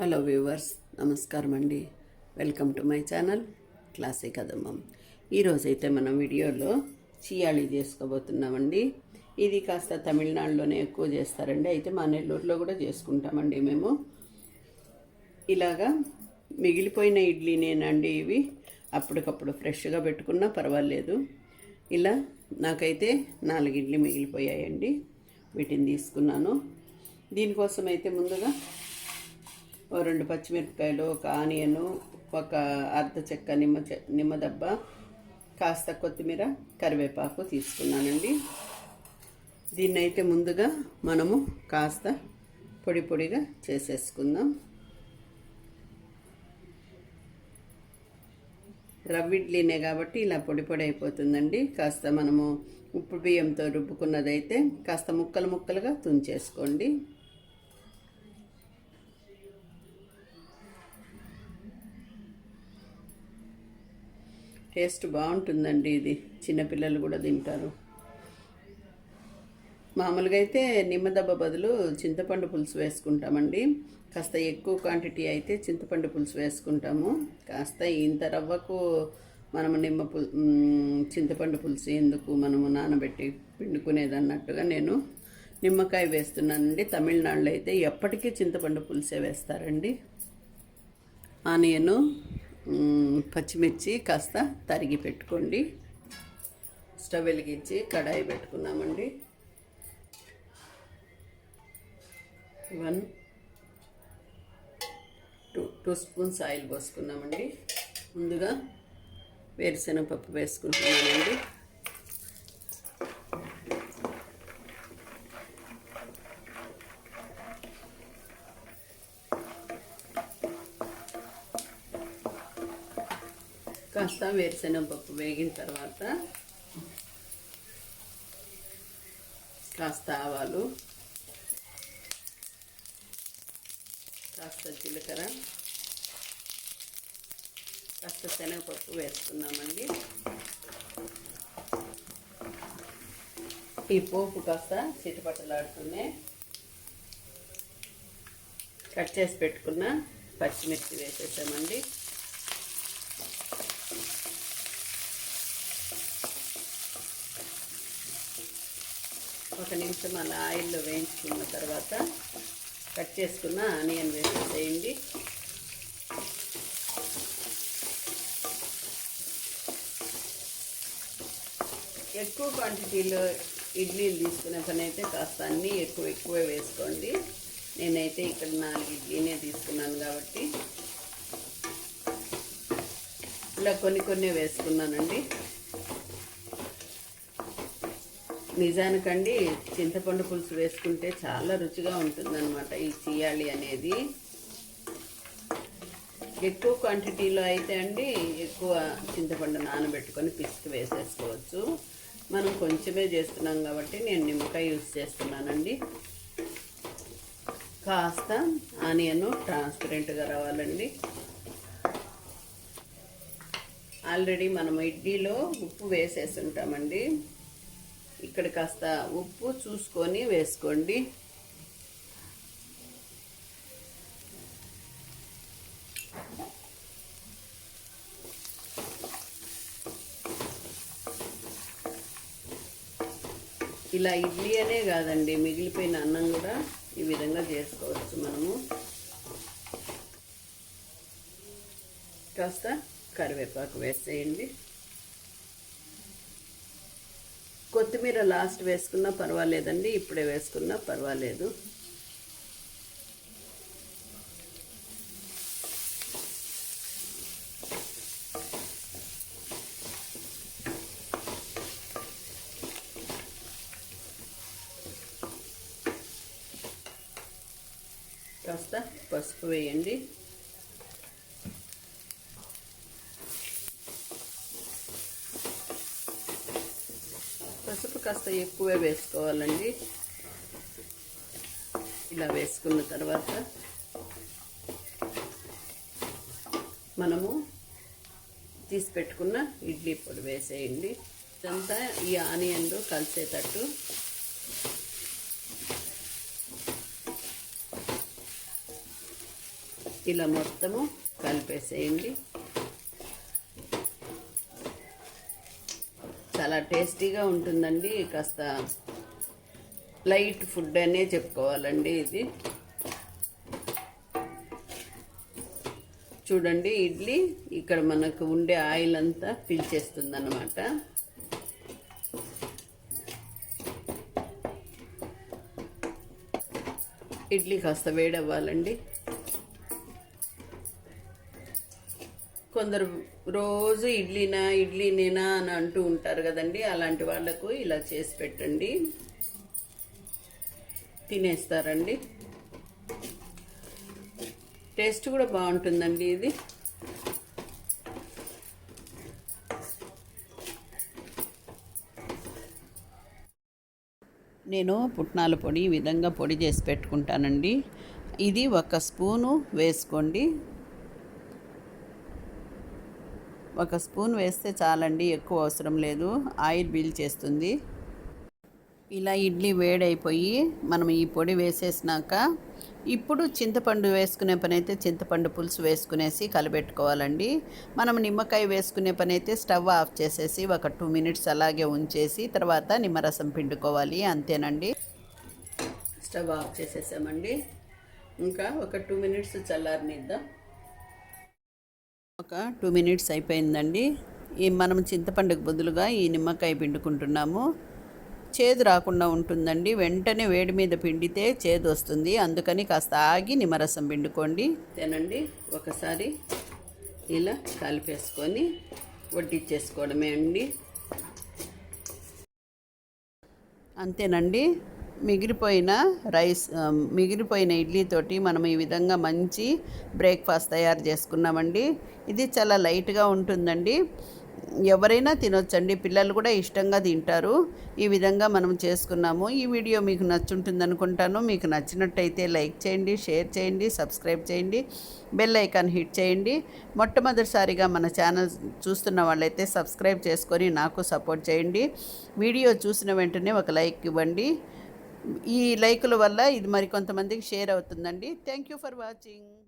Hello viewers నమస్కారం అండి. Welcome to my channel classic కదమ్మం. ఈరోజైతే మనం వీడియోలో చియాళి చేసుకోబోతున్నామండి. ఇది కాస్త తమిళనాడులోనే ఎక్కువ చేస్తారండి. అయితే మా నెల్లూరులో కూడా చేసుకుంటామండి మేము. ఇలాగా మిగిలిపోయిన ఇడ్లీనేనండి ఇవి. అప్పటికప్పుడు ఫ్రెష్గా పెట్టుకున్నా పర్వాలేదు. ఇలా నాకైతే నాలుగు ఇడ్లీ మిగిలిపోయాయండి. వీటిని తీసుకున్నాను. దీనికోసం అయితే ముందుగా రెండు పచ్చిమిరపకాయలు ఒక ఆనియను ఒక అర్ధ చెక్క నిమ్మ నిమ్మ దెబ్బ కాస్త కొత్తిమీర కరివేపాకు తీసుకున్నానండి. దీన్ని అయితే ముందుగా మనము కాస్త పొడి పొడిగా చేసేసుకుందాం. రవ్వ ఇడ్లీనే కాబట్టి ఇలా పొడి పొడి అయిపోతుందండి. కాస్త మనము ఉప్పు బియ్యంతో రుబ్బుకున్నదైతే కాస్త ముక్కలు ముక్కలుగా తుంచేసుకోండి. టేస్ట్ బాగుంటుందండి ఇది. చిన్నపిల్లలు కూడా తింటారు. మామూలుగా అయితే నిమ్మదబ్బ బదులు చింతపండు పులుసు వేసుకుంటామండి. కాస్త ఎక్కువ క్వాంటిటీ అయితే చింతపండు పులుసు వేసుకుంటాము. కాస్త ఇంత రవ్వకు మనము నిమ్మ పుల్ చింతపండు పులుసు ఎందుకు మనము నానబెట్టి పిండుకునేది అన్నట్టుగా నేను నిమ్మకాయ వేస్తున్నానండి. తమిళనాడులో అయితే ఎప్పటికీ చింతపండు పులుసే వేస్తారండి. ఆనియను పచ్చిమిర్చి కాస్త తరిగి పెట్టుకోండి. స్టవ్ వెలిగించి కడాయి పెట్టుకున్నామండి. One two two spoons oil పోసుకున్నామండి. ముందుగా వేరుశనగపప్పు వేసుకుంటున్నానండి. కాస్త వేరుశనగపప్పు వేగిన తర్వాత కాస్త ఆవాలు కాస్త జీలకర్ర కాస్త శనగపప్పు వేసుకున్నామండి. ఈ పోపు కాస్త చిటపటలాడుతూనే కట్ చేసి పెట్టుకున్న పచ్చిమిర్చి వేసేసామండి. ఒక నిమిషం అలా ఆయిల్లో వేయించుకున్న తర్వాత కట్ చేసుకున్న ఆనియన్ వేసేసేయండి. ఎక్కువ క్వాంటిటీలో ఇడ్లీలు తీసుకునే పని అయితే కాస్త అన్నీ ఎక్కువ ఎక్కువ వేసుకోండి. నేనైతే ఇక్కడ నాలుగు ఇడ్లీనే తీసుకున్నాను కాబట్టి. ఇలా కొన్ని కొన్ని వేసుకున్నానండి. నిజానికండి చింతపండు పులుసు వేసుకుంటే చాలా రుచిగా ఉంటుందన్నమాట ఈ చియాలి అనేది. ఎక్కువ క్వాంటిటీలో అయితే అండి ఎక్కువ చింతపండు నానబెట్టుకొని పిసికి వేసేసుకోవచ్చు. మనం కొంచెమే చేస్తున్నాం కాబట్టి నేను నిమ్మకాయ యూస్ చేస్తున్నానండి. కాస్త ఆనియన్ ట్రాన్స్పరెంట్గా రావాలండి. ఆల్రెడీ మనం ఇడ్లీలో ఉప్పు వేసేసి ఉంటామండి ఇక్కడ కాస్త ఉప్పు చూసుకొని వేసుకోండి. ఇలా ఇడ్లీ అనే కాదండి మిగిలిపోయిన అన్నం కూడా ఈ విధంగా చేసుకోవచ్చు మనము. కాస్త కరివేపాకు వేసేయండి. కొత్తిమీర లాస్ట్ వేసుకున్నా పర్వాలేదండి ఇప్పుడే వేసుకున్నా పర్వాలేదు. కాస్త పసుపు వేయండి పసుపు కాస్త ఎక్కువే వేసుకోవాలండి. ఇలా వేసుకున్న తర్వాత మనము తీసి పెట్టుకున్న ఇడ్లీ పొడి వేసేయండి. ఇదంతా ఈ ఆనియన్లు కలిసేటట్టు. ఇలా మొత్తము కలిపేసేయండి. చాలా టేస్టీగా ఉంటుందండి. కాస్త లైట్ ఫుడ్ అనే చెప్పుకోవాలండి ఇది. చూడండి ఇడ్లీ ఇక్కడ మనకు ఉండే ఆయిల్ అంతా పీల్చేస్తుంది అన్నమాట ఇడ్లీ కాస్త వేడవ్వాలండి. కొందరు రోజు ఇడ్లీనా ఇడ్లీనేనా అని అంటూ ఉంటారు కదండి. అలాంటి వాళ్ళకు ఇలా చేసి పెట్టండి. తినేస్తారండి. టేస్ట్ కూడా బాగుంటుందండి ఇది. నేను పుట్నాల పొడి ఈ విధంగా పొడి చేసి పెట్టుకుంటానండి. ఇది ఒక స్పూను వేసుకోండి. ఒక స్పూన్ వేస్తే చాలండి ఎక్కువ అవసరం లేదు. ఆయిల్ బీల్ చేస్తుంది. ఇలా ఇడ్లీ వేడైపోయి మనం ఈ పొడి వేసేసినాక ఇప్పుడు చింతపండు వేసుకునే పని అయితే చింతపండు పులుసు వేసుకునేసి కలబెట్టుకోవాలండి. మనం నిమ్మకాయ వేసుకునే పని అయితే స్టవ్ ఆఫ్ చేసేసి ఒక టూ మినిట్స్ అలాగే ఉంచేసి తర్వాత నిమ్మరసం పిండుకోవాలి అంతేనండి. స్టవ్ ఆఫ్ చేసేసామండి. ఇంకా ఒక టూ మినిట్స్ చల్లారనిద్దాం. ఒక టూ మినిట్స్ అయిపోయిందండి. ఈ మనం చింతపండుకు బదులుగా ఈ నిమ్మకాయ పిండుకుంటున్నాము. చేదు రాకుండా ఉంటుందండి. వెంటనే వేడి మీద పిండితే చేదు వస్తుంది. అందుకని కాస్త ఆగి నిమ్మరసం పిండుకోండి. తినండి. ఒకసారి ఇలా కలిపేసుకొని వడ్డిచ్చేసుకోవడమే అండి. అంతేనండి. మిగిలిపోయిన రైస్ ఆ, మిగిలిపోయిన ఇడ్లీతోటి మనం ఈ విధంగా మంచి బ్రేక్ఫాస్ట్ తయారు చేసుకున్నామండి. ఇది చాలా లైట్గా ఉంటుందండి. ఎవరైనా తినొచ్చండి. పిల్లలు కూడా ఇష్టంగా తింటారు. ఈ విధంగా మనం చేసుకున్నాము. ఈ వీడియో మీకు నచ్చుంటుంది అనుకుంటాను. మీకు నచ్చినట్టయితే లైక్ చేయండి షేర్ చేయండి సబ్స్క్రైబ్ చేయండి బెల్ ఐకాన్ హిట్ చేయండి. మొట్టమొదటిసారిగా మన ఛానల్ చూస్తున్న వాళ్ళైతే సబ్స్క్రైబ్ చేసుకొని నాకు సపోర్ట్ చేయండి. వీడియో చూసిన వెంటనే ఒక లైక్ ఇవ్వండి. ఈ లైకుల వల్ల ఇది మరి కొంతమందికి షేర్ అవుతుందండి. Thank you for watching